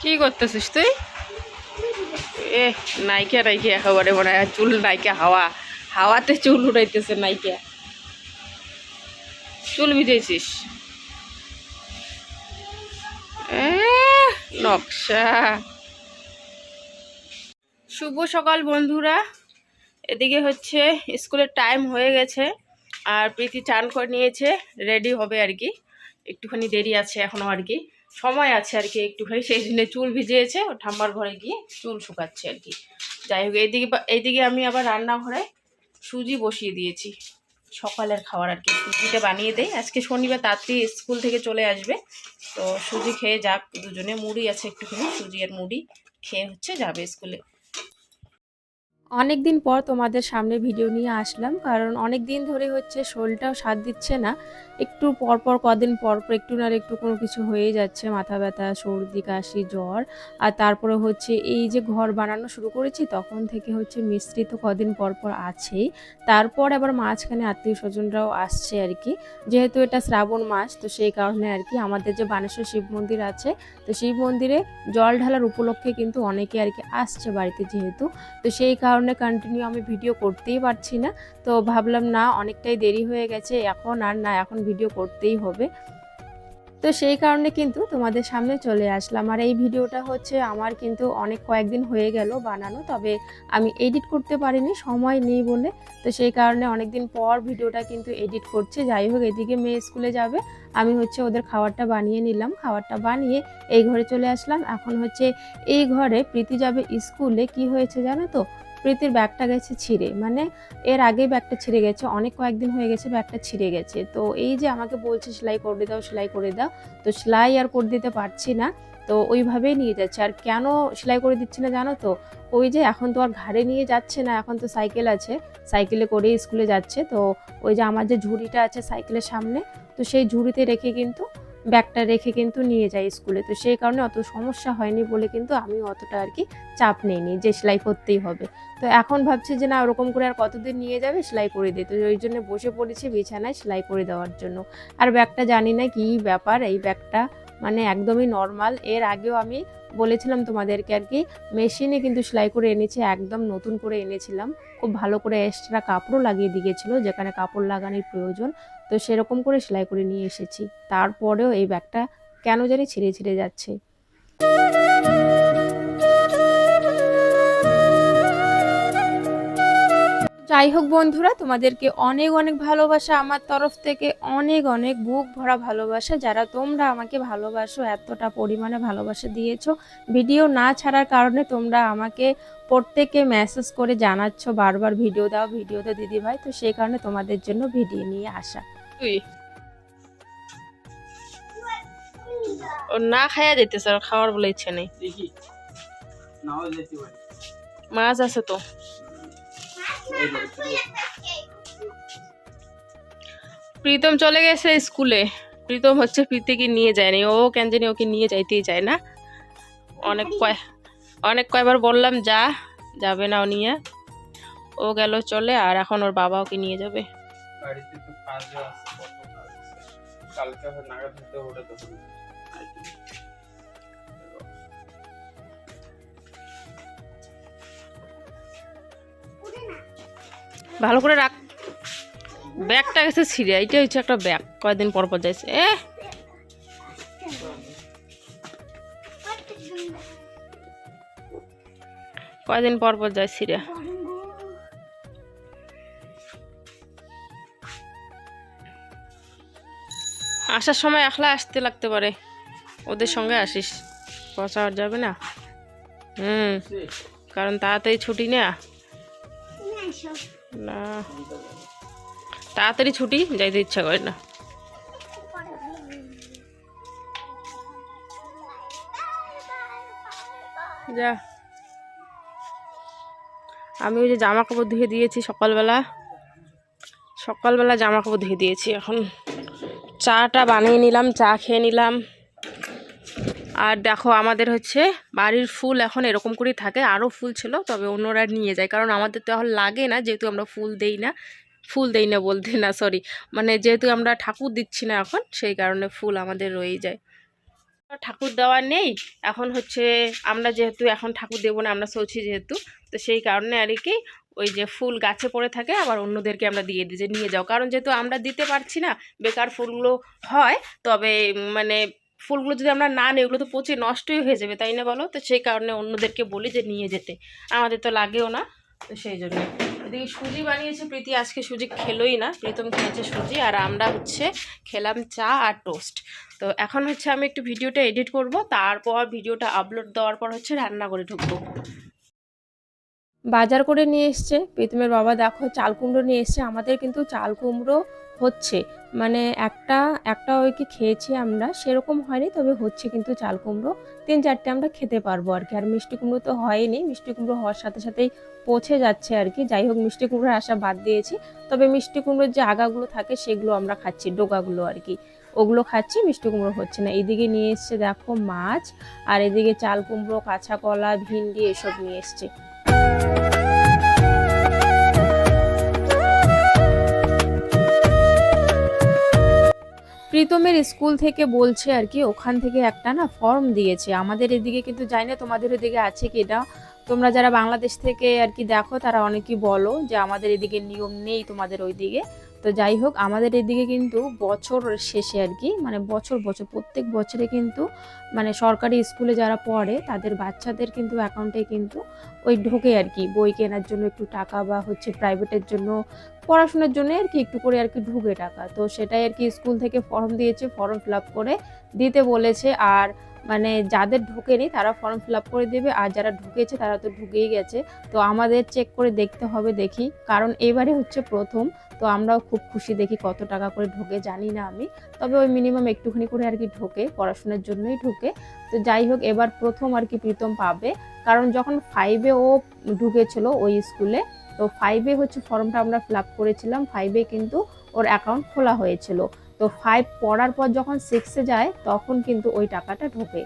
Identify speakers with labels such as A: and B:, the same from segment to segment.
A: কি করতেছিস তুই? এ, নাইকা নাইকা একেবারে মনে হয় চুল নাইকা হাওয়া। হাওয়াতে চুল উড়াইতেছে নাইকা। চুল ভিজেছিস? নকশা। শুভ সকাল বন্ধুরা। এদিকে হচ্ছে স্কুলের টাইম হয়ে গেছে আর প্রীতি চান করে নিয়েছে। রেডি হবে আর কি। একটুখানি দেরি আছে এখনও আর কি। সময় আছে আর কি একটুখানি, সেই দিনে চুল ভিজিয়েছে, ও ঠাম্মার ঘরে গিয়ে চুল শুকাচ্ছে আর কি। যাই হোক, এইদিকে এইদিকে আমি আবার রান্নাঘরে সুজি বসিয়ে দিয়েছি। সকালের খাবার আর কি, সুজিটা বানিয়ে দেয় আজকে শনিবার, তাড়াতাড়ি স্কুল থেকে চলে আসবে। তো সুজি খেয়ে যাক, দুজনে মুড়ি আছে একটুখানি, সুজি আর মুড়ি খেয়ে হচ্ছে যাবে স্কুলে।
B: অনেক দিন পর তোমাদের সামনে ভিডিও নিয়ে আসলাম, কারণ অনেক দিন ধরে হচ্ছে শরীরটাও সাথ দিচ্ছে না। একটু পর পর কদিন পর পর একটু না একটু কোনো কিছু হয়ে যাচ্ছে, মাথা ব্যথা, সর্দি, কাশি, জ্বর। আর তারপরে হচ্ছে এই যে ঘর বানানো শুরু করেছি, তখন থেকে হচ্ছে মিস্ত্রি তো কদিন পর পর আছেই। তারপর আবার মাঝখানে আত্মীয় স্বজনরাও আসছে আর কি। যেহেতু এটা শ্রাবণ মাস, তো সেই কারণে আর কি আমাদের যে বানেশ্বর শিব মন্দির আছে, তো শিব মন্দিরে জল ঢালার উপলক্ষে কিন্তু অনেকে আর কি আসছে বাড়িতে যেহেতু। তো সেই কারণে কন্টিনিউ আমি ভিডিও করতেই পারছি না। তো ভাবলাম, না, অনেকটাই দেরি হয়ে গেছে, এখন আর না, এখন ভিডিও করতেই হবে। তো সেই কারণে কিন্তু তোমাদের সামনে চলে আসলাম। আর এই ভিডিওটা হচ্ছে আমার কিন্তু অনেক কয়েকদিন হয়ে গেল বানানো, তবে আমি এডিট করতে পারিনি, সময় নেই বলে। তো সেই কারণে অনেকদিন পর ভিডিওটা কিন্তু এডিট করছে। যাই হোক, এদিকে মেয়ে স্কুলে যাবে। আমি হচ্ছে ওদের খাবারটা বানিয়ে নিলাম। খাবারটা বানিয়ে এই ঘরে চলে আসলাম। এখন হচ্ছে এই ঘরে প্রীতি যাবে স্কুলে। কি হয়েছে জানো তো? প্রীতির ব্যাগটা গেছে ছিঁড়ে। মানে এর আগেই ব্যাগটা ছিঁড়ে গেছে, অনেক কয়েকদিন হয়ে গেছে ব্যাগটা ছিঁড়ে গেছে। তো এই যে আমাকে বলছে, সেলাই করে দাও, সেলাই করে দাও। তো সেলাই আর করে দিতে পারছি না। তো ওইভাবেই নিয়ে যাচ্ছে। আর কেন সেলাই করে দিচ্ছি না জানো তো? ওই যে এখন তো আর ঘাড়ে নিয়ে যাচ্ছে না, এখন তো সাইকেল আছে। সাইকেলে করেই স্কুলে যাচ্ছে। তো ওই যে আমার যে ঝুড়িটা আছে সাইকেলের সামনে, তো সেই ঝুড়িতে রেখে কিন্তু ব্যাগটা রেখে কিন্তু নিয়ে যাই স্কুলে। তো সেই কারণে অত সমস্যা হয়নি বলে কিন্তু আমি অতটা আর কি চাপ নেইনি যে সেলাই করতেই হবে। তো এখন ভাবছি যে না, ওরকম করে আর কতদিন নিয়ে যাবে? সেলাই করে দিই। তো ওই জন্য বসে পড়েছি বিছানায় সেলাই করে দেওয়ার জন্য। আর ব্যাগটা জানি না কি ব্যাপার, এই ব্যাগটা মানে একদমই নর্মাল এর আগেও আমি বলেছিলাম তোমাদেরকে আর কি মেশিনে কিন্তু সেলাই করে এনেছি, একদম নতুন করে এনেছিলাম। খুব ভালো করে এক্সট্রা কাপড়ও লাগিয়ে দিয়েছিল, যেখানে কাপড় লাগানোর প্রয়োজন। তো সেরকম করে সেলাই করে নিয়ে এসেছি। তারপরেও এই ব্যাগটা কেন জানি ছিঁড়ে ছিঁড়ে যাচ্ছে। যাই হোক বন্ধুরা তোমাদেরকে অনেক অনেক ভালোবাসা আমার তরফ থেকে অনেক অনেক বুক ভরা ভালোবাসা। যারা তোমরা আমাকে ভালোবাসো এতটা পরিমাণে ভালোবাসা দিয়েছ ভিডিও না ছাড়ার কারণে তোমরা আমাকে প্রত্যেকে মেসেজ করে জানাচ্ছ বারবার ভিডিও দাও ভিডিও দাও দিদি ভাই তো সেই কারণে তোমাদের জন্য ভিডিও নিয়ে আসা।
A: ও না খাইয়া যেতেছে আর খাওয়ার বলে ইচ্ছে নেই। মাছ আছে তো। প্রীতম চলে গেছে স্কুলে। প্রীতম হচ্ছে প্রীতিকে নিয়ে যায়নি। ও কেন জানি ওকে নিয়ে যাইতেই চায় না। অনেক কয়, অনেক কয়বার বললাম, যা, যাবে না ও নিয়ে। ও গেল চলে, আর এখন ওর বাবা ওকে নিয়ে যাবে।
C: কালকে নাগাদ হতে ওটা
A: ভালো করে রাখ। ব্যাগটা গেছে ছিঁড়ে, এইটা হচ্ছে একটা ব্যাগ, কয়েকদিন পর পর যাইছে। এ! কয়দিন পর পর যায় ছিঁড়ে। আসার সময় একলা আসতে লাগতে পারে। ওদের সঙ্গে আসিস, পচা যাবে না। হুম, কারণ তাড়াতাড়ি ছুটি না। না। তাড়াতাড়ি ছুটি, যাইতে ইচ্ছা করে না। যা। আমি ওই যে জামা কাপড় ধুয়ে দিয়েছি সকালবেলা। সকালবেলা জামা কাপড় ধুয়ে দিয়েছি, এখন চাটা বানিয়ে নিলাম, চা খেয়ে নিলাম। আর দেখো আমাদের হচ্ছে বাড়ির ফুল এখন এরকম করেই থাকে, আরও ফুল ছিল, তবে অন্যরা নিয়ে যায়। কারণ আমাদের তো এখন লাগে না, যেহেতু আমরা ফুল দেই না, ফুল দেই না বলতে না সরি মানে যেহেতু আমরা ঠাকুর দিচ্ছি না এখন, সেই কারণে ফুল আমাদের রয়েই যায়। ঠাকুর দেওয়া নেই, এখন হচ্ছে আমরা যেহেতু এখন ঠাকুর দেবো না, আমরা সৌছি যেহেতু, তো সেই কারণে আর কি ওই যে ফুল গাছে পড়ে থাকে, আবার অন্যদেরকে আমরা দিয়ে দিই যে, নিয়ে যাও। কারণ যেহেতু আমরা দিতে পারছি না, বেকার ফুলগুলো হয়, তবে মানে ফুলগুলো যদি আমরা না নিই, ওগুলো তো পচে নষ্টই হয়ে যাবে, তাই না বলো? তো সেই কারণে অন্যদেরকে বলি যে নিয়ে যেতে। আমাদের তো লাগেও না, তো সেই জন্য। এদিকে সুজি বানিয়েছে প্রীতি, আজকে সুজি খেলোই না। প্রীতম খেয়েছে সুজি, আর আমরা হচ্ছে খেলাম চা আর টোস্ট। তো এখন হচ্ছে আমি একটু ভিডিওটা এডিট করব, তারপর ভিডিওটা আপলোড দেওয়ার পর হচ্ছে রান্না করে ঢুকবো।
B: বাজার করে নিয়ে এসছে। প্রীতমের বাবা দেখো, চাল কুমড়ো নিয়ে এসছে। আমাদের কিন্তু চাল কুমড়ো হচ্ছে। মানে একটা একটা ওই কি খেয়েছি আমরা, সেরকম হয়নি, তবে হচ্ছে কিন্তু চাল কুমড়ো। তিন চারটে আমরা খেতে পারব আর কি আর মিষ্টি কুমড়ো তো হয়নি, মিষ্টি কুমড়ো হওয়ার সাথে সাথেই পচে যাচ্ছে আর কি যাই হোক, মিষ্টি কুমড়োর আশা বাদ দিয়েছি। তবে মিষ্টি কুমড়োর যে আগাগুলো থাকে, সেগুলো আমরা খাচ্ছি, ডোগাগুলো আর কি ওগুলো খাচ্ছি, মিষ্টি কুমড়ো হচ্ছে না। এদিকে নিয়ে এসছে দেখো মাছ, আর এদিকে চাল কুমড়ো, কাঁচা কলা, ভিন্ডি, এসব নিয়ে এসছে। প্রীতমের স্কুল থেকে বলছে আর কি, ওখান থেকে একটা না ফর্ম দিয়েছে। আমাদের এদিকে কিন্তু জানি না তোমাদের এদিকে আছে কি এটা তোমরা যারা বাংলাদেশ থেকে আর কি দেখো, তারা অনেকেই বলো যে আমাদের এদিকে নিয়ম নেই তোমাদের ওইদিকে। তো যাই হোক, আমাদের এদিকে কিন্তু বছর শেষে আর কি মানে বছর বছর, প্রত্যেক বছরে কিন্তু মানে সরকারি স্কুলে যারা পড়ে, তাদের বাচ্চাদের কিন্তু অ্যাকাউন্টে কিন্তু ওই ঢোকে আর কি, বই কেনার জন্য একটু টাকা বা হচ্ছে প্রাইভেটের জন্য পড়াশোনার জন্য আর কি একটু করে আর কি ঢুকে টাকা। তো সেটাই আর কি স্কুল থেকে ফর্ম দিয়েছে ফর্ম ফিল করে দিতে বলেছে। আর মানে যাদের ঢোকেনি তারা ফর্ম ফিল করে দেবে, আর যারা ঢুকেছে তারা তো ঢুকেই গেছে। তো আমাদের চেক করে দেখতে হবে, দেখি। কারণ এবারে হচ্ছে প্রথম, তো আমরাও খুব খুশি দেখি কত টাকা করে ঢোকে, জানি না আমি। তবে ওই মিনিমাম একটুখানি করে আর কি ঢোকে, পড়াশোনার জন্যই ঢোকে। তো যাই হোক, এবার প্রথম আর কি প্রীতম পাবে। কারণ যখন ফাইভে ও ঢুকেছিল ওই স্কুলে তো ফাইভে হচ্ছে ফর্মটা আমরা ফিল আপ করেছিলাম ফাইভে কিন্তু ওর অ্যাকাউন্ট খোলা হয়েছিল। তো ফাইভ পড়ার পর যখন সিক্সে যায়, তখন কিন্তু ওই টাকাটা ঢোকে।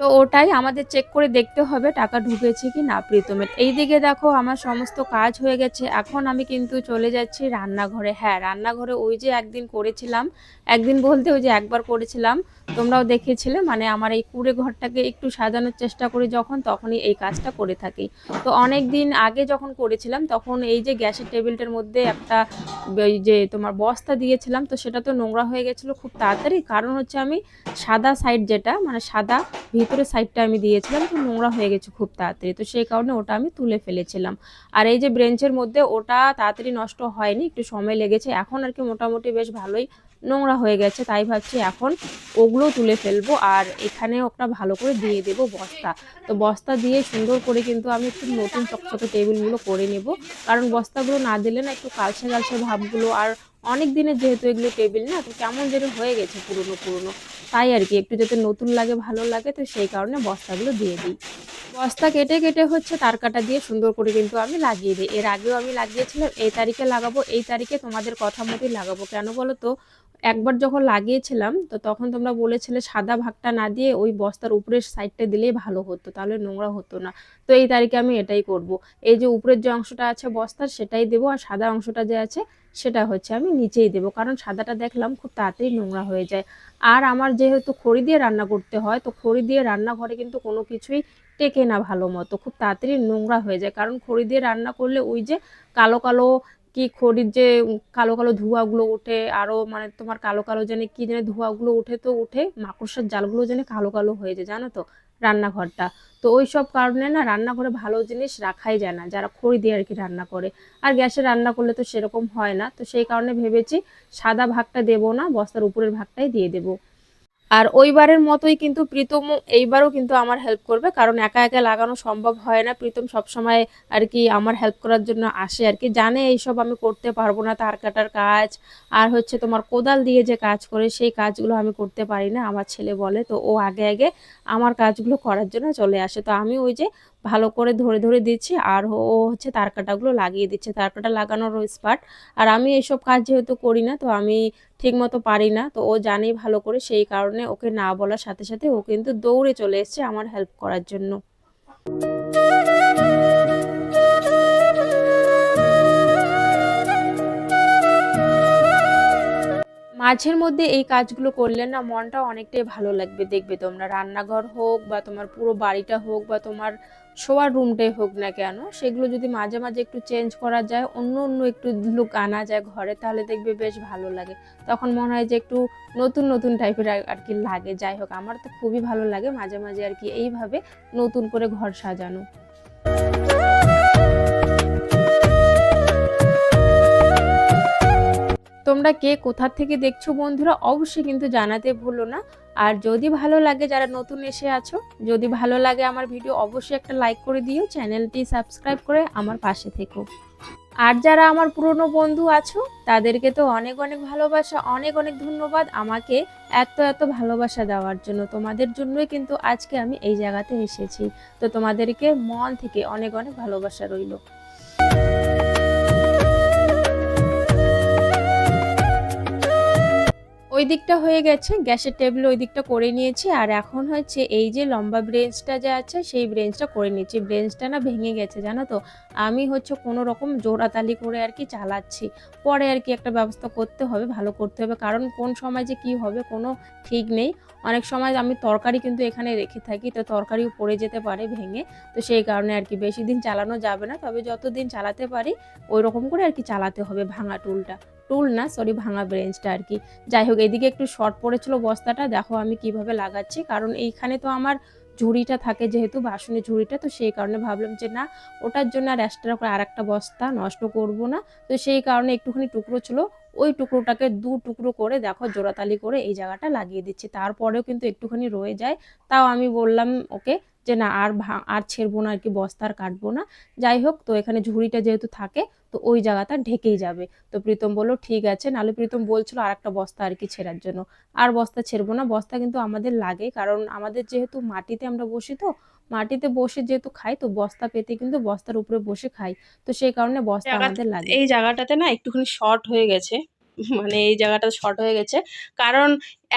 B: তো ওটাই আমাদের চেক করে দেখতে হবে টাকা ঢুকেছে কি না প্রীতমের। এইদিকে দেখো আমার সমস্ত কাজ হয়ে গেছে। এখন আমি কিন্তু চলে যাচ্ছি রান্নাঘরে। হ্যাঁ রান্নাঘরে ওই যে একদিন করেছিলাম, একদিন বলতে ওই যে একবার করেছিলাম, তোমরাও দেখেছিলে মানে আমার এই কুড়ে ঘরটাকে একটু সাজানোর চেষ্টা করি যখন, তখনই এই কাজটা করে থাকি। তো অনেক দিন আগে যখন করেছিলাম, তখন এই যে গ্যাসের টেবিলটার মধ্যে একটা ওই যে তোমার বস্তা দিয়েছিলাম, তো সেটা তো নোংরা হয়ে গেছিল খুব তাড়াতাড়ি। কারণ হচ্ছে আমি সাদা সাইড যেটা মানে সাদা ভিতরের সাইডটা আমি দিয়েছিলাম, তো নোংরা হয়ে গেছে খুব তাড়াতাড়ি। তো সেই কারণে ওটা আমি তুলে ফেলেছিলাম। আর এই যে ব্রেঞ্চের মধ্যে ওটা তাড়াতাড়ি নষ্ট হয়নি, একটু সময় লেগেছে। এখন আর কি মোটামুটি বেশ ভালোই নোংরা হয়ে গেছে, তাই ভাবছি এখন ওগুলো তুলে ফেলব আর এখানে ওটা ভালো করে দিয়ে দেবো বস্তা। তো বস্তা দিয়ে সুন্দর করে কিন্তু আমি একটু নতুন চকচকে টেবিলগুলো করে নেব। কারণ বস্তাগুলো না দিলে না একটু কালচে কালচে ভাবগুলো আর অনেক দিনের যেহেতু এগুলো টেবিল না, তো কেমন যেন হয়ে গেছে পুরনো পুরনো। তাই আর কি, একটু যাতে নতুন লাগে, ভালো লাগে, তো সেই কারণে বস্তাগুলো দিয়ে দিই। বস্তা কেটে কেটে হচ্ছে তার কাটা দিয়ে সুন্দর করে কিন্তু আমি লাগিয়ে দিই। এর আগেও আমি লাগিয়েছিলাম, এই তারিখে লাগাবো, এই তারিখে তোমাদের কথা মতোই লাগাবো। কেন বলো তো? একবার যখন লাগিয়েছিলাম, তো তখন তোমরা বলেছিলে সাদা ভাগটা না দিয়ে ওই বস্তার উপরের সাইডটা দিলেই ভালো হতো, তাহলে নোংরা হতো না। তো এই তারিখে আমি এটাই করব। এই যে উপরের যে অংশটা আছে বস্তার, সেটাই দেবো আর সাদা অংশটা যে আছে, সেটা হচ্ছে আমি নিচেই দেবো, কারণ সাদাটা দেখলাম খুব তাড়াতাড়ি নোংরা হয়ে যায়। আর আমার যেহেতু খড়ি দিয়ে রান্না করতে হয়, তো খড়ি দিয়ে রান্নাঘরে কিন্তু কোনো কিছুই টেকে না ভালো মতো, খুব তাড়াতাড়ি নোংরা হয়ে যায়। কারণ খড়ি দিয়ে রান্না করলে ওই যে কালো কালো কি খড়ির যে কালো কালো ধোঁয়াগুলো ওঠে আরও মানে তোমার কালো কালো জানে কি জানে ধোঁয়াগুলো উঠে তো উঠে মাকড়সার জালগুলো জানে কালো কালো হয়ে যায়, জানো তো, রান্নাঘরটা। তো ওই সব কারণে না রান্নাঘরে ভালো জিনিস রাখাই যায় না, যারা খড়ি দিয়ে আর কি রান্না করে। আর গ্যাসে রান্না করলে তো সেরকম হয় না, তো সেই কারণে ভেবেছি সাদা ভাগটা দেবো না, বস্তার উপরের ভাগটাই দিয়ে দেবো। আর ওইবারের মতোই কিন্তু প্রীতম এইবারও কিন্তু আমার হেল্প করবে, কারণ একা একা লাগানো সম্ভব হয় না। প্রীতম সবসময় আর কি আমার হেল্প করার জন্য আসে আর কি, জানে এইসব আমি করতে পারব না, তার কাটার কাজ। আর হচ্ছে তোমার কোদাল দিয়ে যে কাজ করে, সেই কাজগুলো আমি করতে পারি না, আমার ছেলে বলে। তো ও আগে আগে আমার কাজগুলো করার জন্য চলে আসে। তো আমি ওই যে ভালো করে ধরে ধরে দিচ্ছি আর ও হচ্ছে তার কাটাগুলো লাগিয়ে দিচ্ছে। তার কাটা লাগানোর স্পার্ট আর আমি এইসব কাজ যেহেতু করি না, তো আমি ঠিক মতো পারি না। তো ও জানেই ভালো করে সেই কারণে ওকে না বলার সাথে সাথে ও কিন্তু দৌড়ে চলে এসছে আমার হেল্প করার জন্য। মাঝের মধ্যে এই কাজগুলো করলে না মনটা অনেকটাই ভালো লাগবে। দেখবে তোমরা রান্নাঘর হোক বা তোমার পুরো বাড়িটা হোক বা তোমার শোয়ার রুমটাই হোক না কেন, সেগুলো যদি মাঝে মাঝে একটু চেঞ্জ করা যায়, অন্য অন্য একটু লুক আনা যায় ঘরে, তাহলে দেখবে বেশ ভালো লাগে। তখন মনে হয় যে একটু নতুন নতুন টাইপের আর কি লাগে। যাই হোক, আমার তো খুবই ভালো লাগে মাঝে মাঝে আর কি এইভাবে নতুন করে ঘর সাজানো। তোমরা কে কোথা থেকে দেখছ বন্ধুরা, অবশ্যই কিন্তু জানাতে ভুলো না। আর যদি ভালো লাগে যারা নতুন এসে আছো, যদি ভালো লাগে আমার ভিডিও অবশ্যই একটা লাইক করে দিও, চ্যানেলটি সাবস্ক্রাইব করে আমার পাশে থেকো। আর যারা আমার পুরনো বন্ধু আছো, তাদেরকে তো অনেক অনেক ভালোবাসা, অনেক অনেক ধন্যবাদ আমাকে এত এত ভালোবাসা দেওয়ার জন্য। তোমাদের জন্যই কিন্তু আজকে আমি এই জায়গাতে এসেছি। তো তোমাদেরকে মন থেকে অনেক অনেক ভালোবাসা রইল। ওই দিকটা হয়ে গেছে, গ্যাসের টেবিল ওই দিকটা করে নিয়েছি, আর এখন হচ্ছে এই যে লম্বা ব্রেঞ্চটা যে আছে, সেই ব্রেঞ্চটা করে নিয়েছি ব্রেঞ্চটা না ভেঙে গেছে, জানো তো? আমি হচ্ছে কোনো রকম জোড়াতালি করে আর কি চালাচ্ছি। পরে আর কি একটা ব্যবস্থা করতে হবে, ভালো করতে হবে। কারণ কোন সময় যে কি হবে কোনো ঠিক নেই। অনেক সময় আমি তরকারি কিন্তু এখানে রেখে থাকি, তো তরকারিও পড়ে যেতে পারে ভেঙে। তো সেই কারণে আর কি বেশি দিন চালানো যাবে না। তবে যতদিন চালাতে পারি ওই রকম করে আর কি চালাতে হবে ভাঙা টুলটা। টুল না সরি ভাঙা ব্রেঞ্চটা আর কি যাই হোক, এদিকে একটু শর্ট পড়েছিল বস্তাটা, দেখো আমি কীভাবে লাগাচ্ছি। কারণ এইখানে তো আমার ঝুড়িটা থাকে যেহেতু, বাসনের ঝুড়িটা, তো সেই কারণে ভাবলাম যে না, ওটার জন্য আর এক্সট্রা করে আর একটা বস্তা নষ্ট করব না। তো সেই কারণে একটুখানি টুকরো ছিল, ওই টুকরোটাকে দু টুকরো করে দেখো জোড়াতালি করে এই জায়গাটা লাগিয়ে দিচ্ছি। তারপরেও কিন্তু একটুখানি রয়ে যায়। তাও আমি বললাম, ওকে যে না আর আর ছেড়বো না আর কি বস্তা আর কাটবো না। যাই হোক তো এখানে ঝুড়িটা যেহেতু থাকে তো ওই জায়গাটা ঢেকেই যাবে। তো প্রীতম বলল ঠিক আছে। নাহলে প্রীতম বলছিল আর একটা বস্তা আর কি ছেঁড়ার জন্য। আর বস্তা ছেড়বো না বস্তা কিন্তু আমাদের লাগে কারণ আমাদের যেহেতু মাটিতে আমরা বসি তো মাটিতে বসে যেহেতু খাই তো বস্তা পেতে কিন্তু বস্তার উপরে বসে খাই। তো সেই কারণে বস্তা আমাদের লাগে।
A: এই জায়গাটাতে না একটুখানি শর্ট হয়ে গেছে। মানে এই জায়গাটা শর্ট হয়ে গেছে। কারণ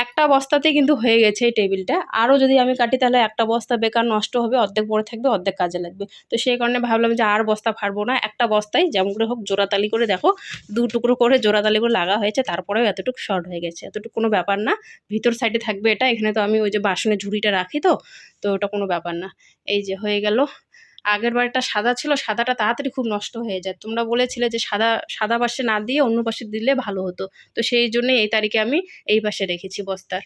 A: একটা বস্তাতে কিন্তু হয়ে গেছে এই টেবিলটা আরও যদি আমি কাটি তাহলে একটা বস্তা বেকার নষ্ট হবে, অর্ধেক পড়ে থাকবে, অর্ধেক কাজে লাগবে। তো সেই কারণে ভাবলাম যে আর বস্তা ফাড়বো না, একটা বস্তায় যেমন করে হোক জোড়াতালি করে দেখো, দু টুকরো করে জোড়াতালি করে লাগা হয়েছে, তারপরেও এতটুকু শর্ট হয়ে গেছে। এতটুকু কোনো ব্যাপার না, ভিতর সাইডে থাকবে এটা, এখানে তো আমি ওই যে বাসনের ঝুড়িটা রাখি তো তো ওটা কোনো ব্যাপার না। এই যে হয়ে গেল। আগের বারটা সাদা ছিল, সাদাটা তাড়াতাড়ি খুব নষ্ট হয়ে যায়। তোমরা বলেছিলে যে সাদা সাদা পাশে না দিয়ে অন্য পাশে দিলে ভালো হতো। তো সেই জন্য এই তারিখে আমি এই পাশে রেখেছি বস্তার।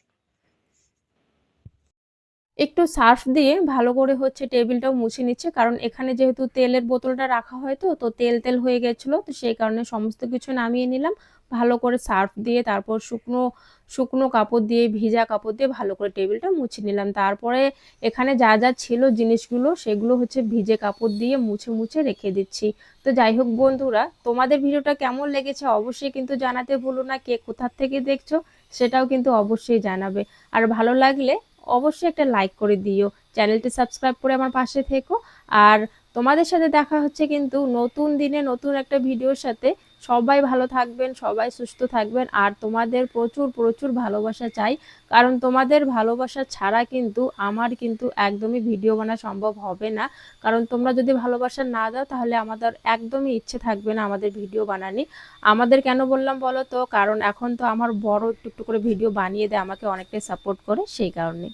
B: একটু সার্ফ দিয়ে ভালো করে হচ্ছে টেবিলটাও মুছে নিচ্ছে। কারণ এখানে যেহেতু তেলের বোতলটা রাখা হয় তো তো তেল তেল হয়ে গেছিল। তো সেই কারণে সমস্ত কিছু নামিয়ে নিলাম। ভালো করে সার্ফ দিয়ে তারপর শুকনো শুকনো কাপড় দিয়ে, ভিজা কাপড় দিয়ে ভালো করে টেবিলটা মুছে নিলাম। তারপরে এখানে যা যা ছিল জিনিসগুলো, সেগুলো হচ্ছে ভিজে কাপড় দিয়ে মুছে মুছে রেখে দিচ্ছি। তো যাই হোক বন্ধুরা, তোমাদের ভিডিওটা কেমন লেগেছে অবশ্যই কিন্তু জানাতে ভুলো না। কে কোথার থেকে দেখছ, সেটাও কিন্তু অবশ্যই জানাবে। আর ভালো লাগলে অবশ্যই একটা লাইক করে দিও। চ্যানেলটি সাবস্ক্রাইব করে আমার পাশে থেকো। আর তোমাদের সাথে দেখা হচ্ছে কিন্তু নতুন দিনে নতুন একটা ভিডিওর সাথে। সবাই ভালো থাকবেন, সবাই সুস্থ থাকবেন। আর তোমাদের প্রচুর প্রচুর ভালোবাসা চাই। কারণ তোমাদের ভালোবাসা ছাড়া কিন্তু আমার কিন্তু একদমই ভিডিও বানা সম্ভব হবে না। কারণ তোমরা যদি ভালোবাসা না দাও, তাহলে আমাদের একদমই ইচ্ছে থাকবে না আমাদের ভিডিও বানানি। আমাদের কেন বললাম বলো তো? কারণ এখন তো আমার বড় একটু একটু করে ভিডিও বানিয়ে দেয়, আমাকে অনেকটাই সাপোর্ট করে, সেই কারণে